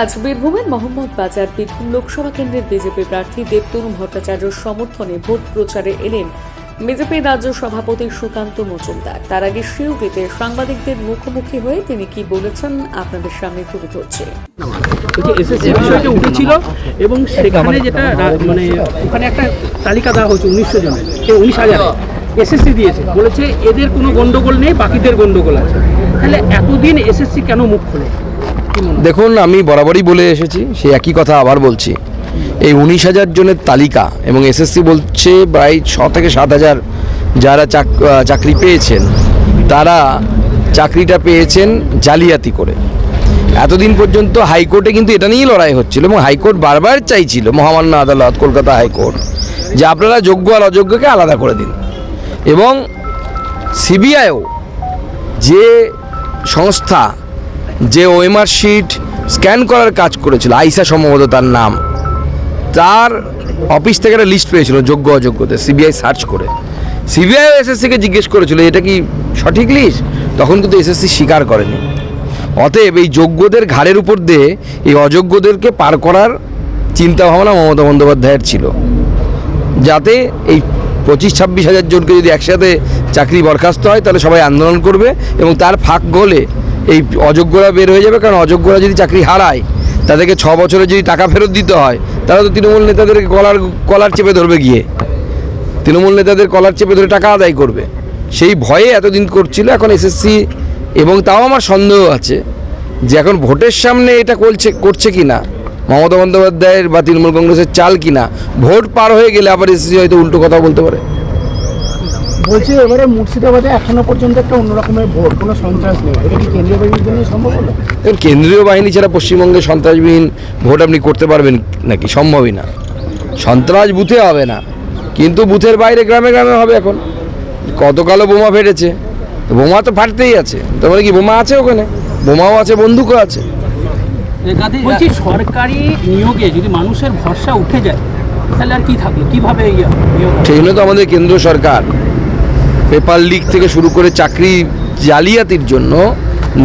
আজ বীরভূমের মোহাম্মদ বাজার বীরভূম লোকসভা কেন্দ্রের বিজেপি প্রার্থী দেবতনু ভট্টাচার্যর সমর্থনে ভোট প্রচারে এলেন বিজেপি রাজ্য সভাপতি সুকান্ত মজুমদার। তার আগে শিউরিতে সাংবাদিকদের মুখোমুখি হয়ে তিনি কি বলেছেন আপনাদের সামনে তুলে ধরছে। বিষয়টা উঠেছিল এবং সেখানে যেটা মানে ওখানে একটা তালিকা দেওয়া হয়েছে উনিশশো জনের উনিশ হাজার। এসএসসি দিয়েছে, বলেছে এদের কোনো গন্ডগোল নেই, বাকিদের গন্ডগোল আছে। তাহলে এতদিন এসএসসি কেন মুখ খোলে? দেখুন, আমি বরাবরই বলে এসেছি সেই একই কথা আবার বলছি। এই উনিশ হাজার জনের তালিকা এবং এসএসসি বলছে প্রায় ছ থেকে সাত হাজার যারা চাকরি পেয়েছেন, তারা চাকরিটা পেয়েছেন জালিয়াতি করে। এতদিন পর্যন্ত হাইকোর্টে কিন্তু এটা নিয়েই লড়াই হচ্ছিল এবং হাইকোর্ট বারবার চাইছিল মহামান্য আদালত, কলকাতা হাইকোর্ট, যে আপনারা যোগ্য আর অযোগ্যকে আলাদা করে দিন। এবং সিবিআইও যে সংস্থা যে ওএমআর শিট স্ক্যান করার কাজ করেছিল, আইসা সম্ভবত তার নাম। তার অফিস থেকে একটা লিস্ট পেয়েছিল, যোগ্য অযোগ্যদের সিবিআই সার্চ করে। সিবিআই এসএসসিকে জিজ্ঞেস করেছিল, এটা কি সঠিক লিস্ট তখন কিন্তু এসএসসি স্বীকার করেনি। অতএব এই যোগ্যদের ঘাড়ের উপর দিয়ে এই অযোগ্যদেরকে পার করার চিন্তা ভাবনা মমতা বন্দ্যোপাধ্যায়ের ছিল। যাতে এই পঁচিশ ছাব্বিশ হাজার জনকে যদি একসাথে চাকরি বরখাস্ত হয়, তাহলে সবাই আন্দোলন করবে এবং তার ফাঁক গলে এই অযোগ্যরা বের হয়ে যাবে, কারণ অযোগ্যরা যদি চাকরি হারায়, তাদেরকে ছ বছরে যদি টাকা ফেরত দিতে হয়, তারা তো তৃণমূল নেতাদেরকে কলার কলার চেপে ধরবে গিয়ে। তৃণমূল নেতাদের কলার চেপে ধরে টাকা আদায় করবে। সেই ভয়ে এতদিন করছিল এখন এসএসসি, এবং তাও আমার সন্দেহ আছে যে এখন ভোটের সামনে এটা করছে করছে কি না মমতা বন্দ্যোপাধ্যায়ের বা তৃণমূল কংগ্রেসের চাল কি না ভোট পার হয়ে গেলে আবার এসএসসি হয়তো উল্টো কথা বলতে পারে। বলছি এবারে মুর্শিদাবাদে এখনও পর্যন্ত একটা অন্যরকমের ভোট কোনো সন্ত্রাস নেই। এটা কি কেন্দ্রীয় বাহিনীর জন্য সম্ভব হলো? দেখুন, কেন্দ্রীয় বাহিনী ছাড়া পশ্চিমবঙ্গে সন্ত্রাসবিহীন ভোট আপনি করতে পারবেন নাকি? সম্ভবই না। সন্ত্রাস বুথে হবে না। কিন্তু বুথের বাইরে গ্রামে গ্রামে হবে এখন। কতকালও বোমা ফেটেছে। তো বোমা তো ফাটতেই আছে। তারপরে কি বোমা আছে ওখানে? বোমাও আছে বন্দুকও আছে। বলছি সরকারি নিয়োগে যদি মানুষের ভরসা উঠে যায় তাহলে আর কি থাকল? কীভাবে ইয়ে? সেই জন্য তো আমাদের কেন্দ্র সরকার পেপার লিক থেকে শুরু করে চাকরি জালিয়াতির জন্য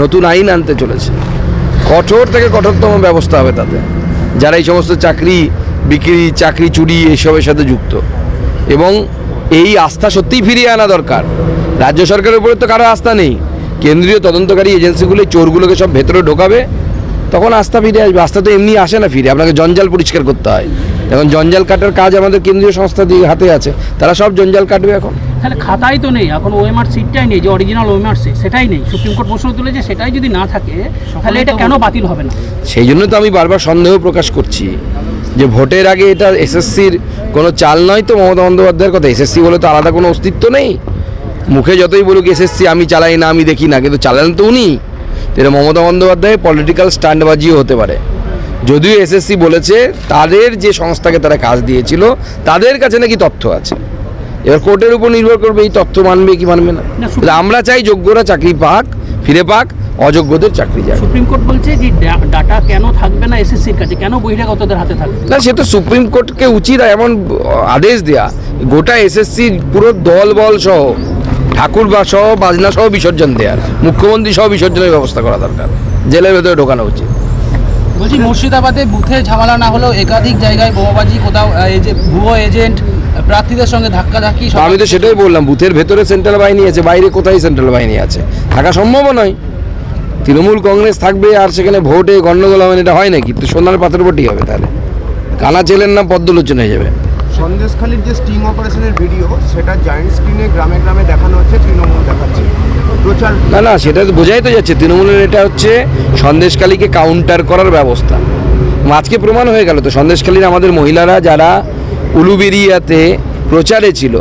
নতুন আইন আনতে চলেছে। কঠোর থেকে কঠোরতম ব্যবস্থা হবে তাতে যারা এই সমস্ত চাকরি বিক্রি, চাকরি চুরি এসবের সাথে যুক্ত। এবং এই আস্থা সত্যিই ফিরিয়ে আনা দরকার। রাজ্য সরকারের উপরে তো কারও আস্থা নেই। কেন্দ্রীয় তদন্তকারী এজেন্সিগুলো চোরগুলোকে সব ভেতরে ঢোকাবে, তখন আস্থা ফিরে আসবে। আস্থা তো এমনি আসে না ফিরে, আপনাকে জঞ্জাল পরিষ্কার করতে হয়। এখন জঞ্জাল কাটার কাজ আমাদের কেন্দ্রীয় সংস্থা দিয়ে হাতে আছে, তারা সব জঞ্জাল কাটবে এখন। তাহলে খাতাই তো নেই, এখন ওএমআর সিটটাই নেই, যে অরিজিনাল ওএমআর সিট সেটাই নেই। সুপ্রিম কোর্ট প্রশ্ন তুলেছে সেটাই যদি না থাকে, তাহলে এটা কেন বাতিল হবে না? সেই জন্য তো আমি বারবার সন্দেহ প্রকাশ করছি যে ভোটের আগে এটা এসএসসির কোনো চাল নয় তো মমতা বন্দ্যোপাধ্যায়ের কথা। এসএসসি বলে তো আলাদা কোনো অস্তিত্ব নেই। মুখে যতই বলুক এসএসসি আমি চালাই না, আমি দেখি না, কিন্তু চালান তো উনি। এটা মমতা বন্দ্যোপাধ্যায় পলিটিক্যাল স্ট্যান্ডবাজিও হতে পারে। যদিও এসএসসি বলেছে, তাদের যে সংস্থাকে তারা কাজ দিয়েছিল, তাদের কাছে নাকি তথ্য আছে। এবার কোর্টের উপর নির্ভর করবে এই তথ্য মানবে কি মানবে না। আমরা চাই যোগ্যরা চাকরি পাক ফিরে পাক অযোগ্যদের চাকরি যায়। সুপ্রিম কোর্ট বলছে যে ডাটা কেন থাকবে না এসএসসির কাছে? কেন বহিরাগতদের হাতে থাকবে? না সে তো সুপ্রিম কোর্টকে উচিত এমন আদেশ দেয়া। গোটা এসএসসি পুরো দল বল সহ ঠাকুর বা সহ বাজনা সহ বিসর্জন দেওয়ার মুখ্যমন্ত্রী সহ বিসর্জনের ব্যবস্থা করা দরকার। জেলের ভেতরে ঢোকানো উচিত। বলছি মুর্শিদাবাদে বুথে ঝামেলা না হলেও একাধিক জায়গায় বোমাবাজি কোথাও এই যে ভুয়ো এজেন্ট প্রার্থীদের সঙ্গে ধাক্কাধাক্কি আমি তো সেটাই বললাম বুথের ভেতরে সেন্ট্রাল বাহিনী আছে বাইরে কোথায় সেন্ট্রাল বাহিনী আছে? থাকা সম্ভব নয়। তৃণমূল কংগ্রেস থাকবে আর সেখানে ভোটে গণ্ডগোল হবে না, এটা হয় নাকি? তো সোনার পাথর ভোটই হবে তাহলে। কানা ছেলের নাম পদ্মলোচন হয়ে যাবে। সন্দেশখালীর যে স্টিং অপারেশনের ভিডিও সেটা জায়েন্ট স্ক্রিনে গ্রামে গ্রামে দেখানো হচ্ছে তৃণমূল দেখাচ্ছে। প্রচার না না সেটা তো বোঝাই তো যাচ্ছে। তৃণমূলের এটা হচ্ছে সন্দেশখালীকে কাউন্টার করার ব্যবস্থা। আজকে প্রমাণ হয়ে গেল তো সন্দেশখালীর আমাদের মহিলারা যারা উলুবেরিয়াতে প্রচারে ছিল।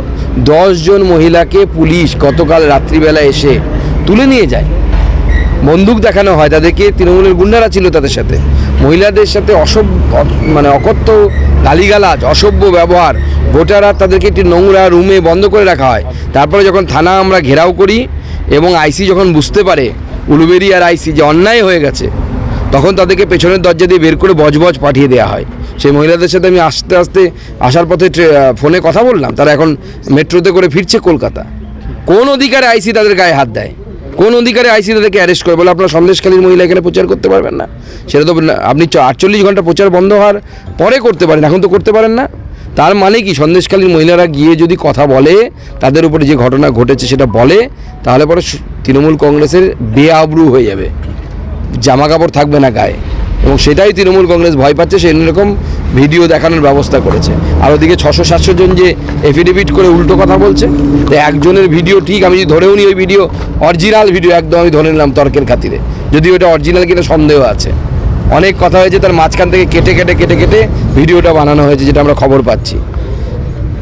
জন মহিলাকে পুলিশ গতকাল রাত্রিবেলা এসে তুলে নিয়ে যায়। বন্দুক দেখানো হয়, তাদেরকে তৃণমূলের গুন্ডারা ছিল তাদের সাথে। মহিলাদের সাথে অসভ্য মানে অকথ্য গালিগালাজ, অসভ্য ব্যবহার। ভোটাররা তাদেরকে একটি নোংরা রুমে বন্ধ করে রাখা হয়। তারপরে যখন থানা আমরা ঘেরাও করি এবং আইসি যখন বুঝতে পারে উলুবেরি আর আইসি যে অন্যায় হয়ে গেছে, তখন তাদেরকে পেছনের দরজা দিয়ে বের করে বজবজ পাঠিয়ে দেওয়া হয়। সেই মহিলাদের সাথে আমি আস্তে আস্তে আসার পথে ফোনে কথা বললাম। তারা এখন মেট্রোতে করে ফিরছে কলকাতা। কোন অধিকারে আইসি তাদের গায়ে হাত দেয়? কোন অধিকারে আইসি তাদেরকে অ্যারেস্ট করে? বলে আপনার সন্দেশখালীর মহিলা এখানে প্রচার করতে পারবেন না। সেটা তো আপনি আটচল্লিশ ঘণ্টা প্রচার বন্ধ হওয়ার পরে করতে পারেন, এখন তো করতে পারেন না। তার মানে কি? সন্দেশখালীর মহিলারা গিয়ে যদি কথা বলে, তাদের উপরে যে ঘটনা ঘটেছে সেটা বলে, তাহলে পরে তৃণমূল কংগ্রেসের বেআবরু হয়ে যাবে। জামা কাপড় থাকবে না গায়ে। এবং সেটাই তৃণমূল কংগ্রেস ভয় পাচ্ছে সেই রকম ভিডিও দেখানোর ব্যবস্থা করেছে। আর ওদিকে ছশো সাতশো জন যে এফিডেভিট করে উল্টো কথা বলছে তো একজনের ভিডিও ঠিক, আমি যদি ধরেও নিই ওই ভিডিও, অরিজিনাল ভিডিও, একদম আমি ধরে নিলাম তর্কের খাতিরে। যদি ওটা অরিজিনাল কিনা সন্দেহ আছে। অনেক কথা হয়েছে, তার মাঝখান থেকে কেটে কেটে কেটে কেটে ভিডিওটা বানানো হয়েছে, যেটা আমরা খবর পাচ্ছি।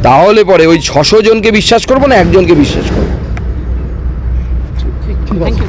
তাহলে পরে ওই ছশো জনকে বিশ্বাস করব না একজনকে বিশ্বাস করব?